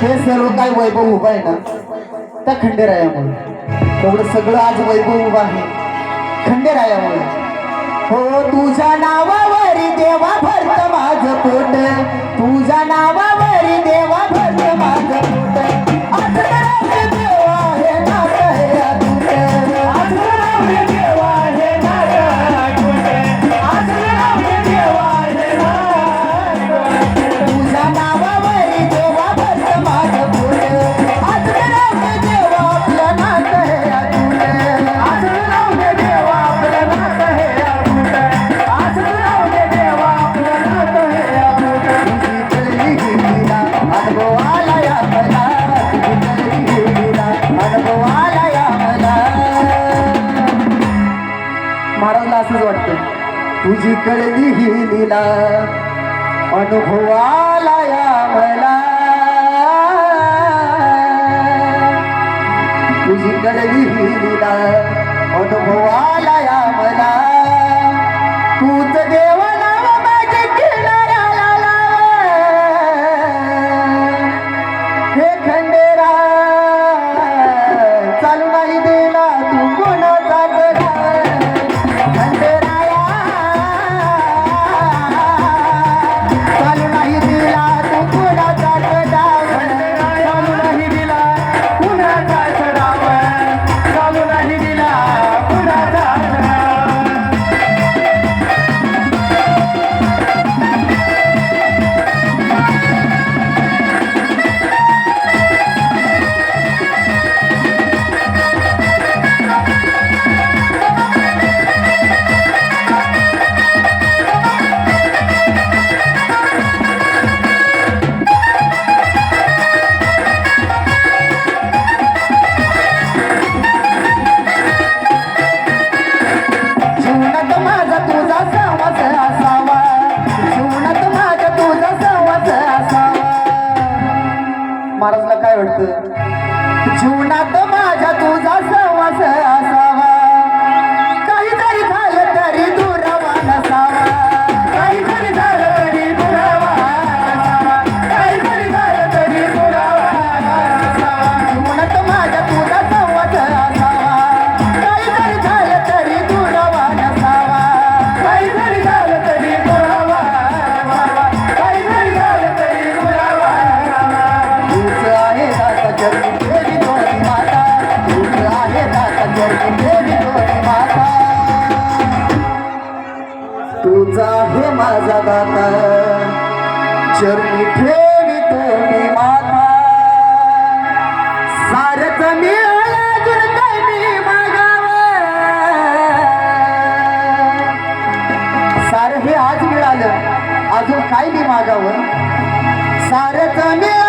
हे सर्व काय वैभव उभं आहे ना? त्या खंडेरायामुळे. तेवढं सगळं आज वैभव उभा आहे. खंडेरायामुळे. हो तुझ्या नावावर देवा भरत माझ पोट. तुझ्या नावा तुझी कळली ही लिला अनुभवाला या मला. तुझी कळली ही लिला अनुभवाला जीवनात माझ्या तुझा सहवास असा. जगात. चरणी ठेवित मी माता. सारच मी सार हे आज मिळालं अजून काय मी मागावं? सारच मी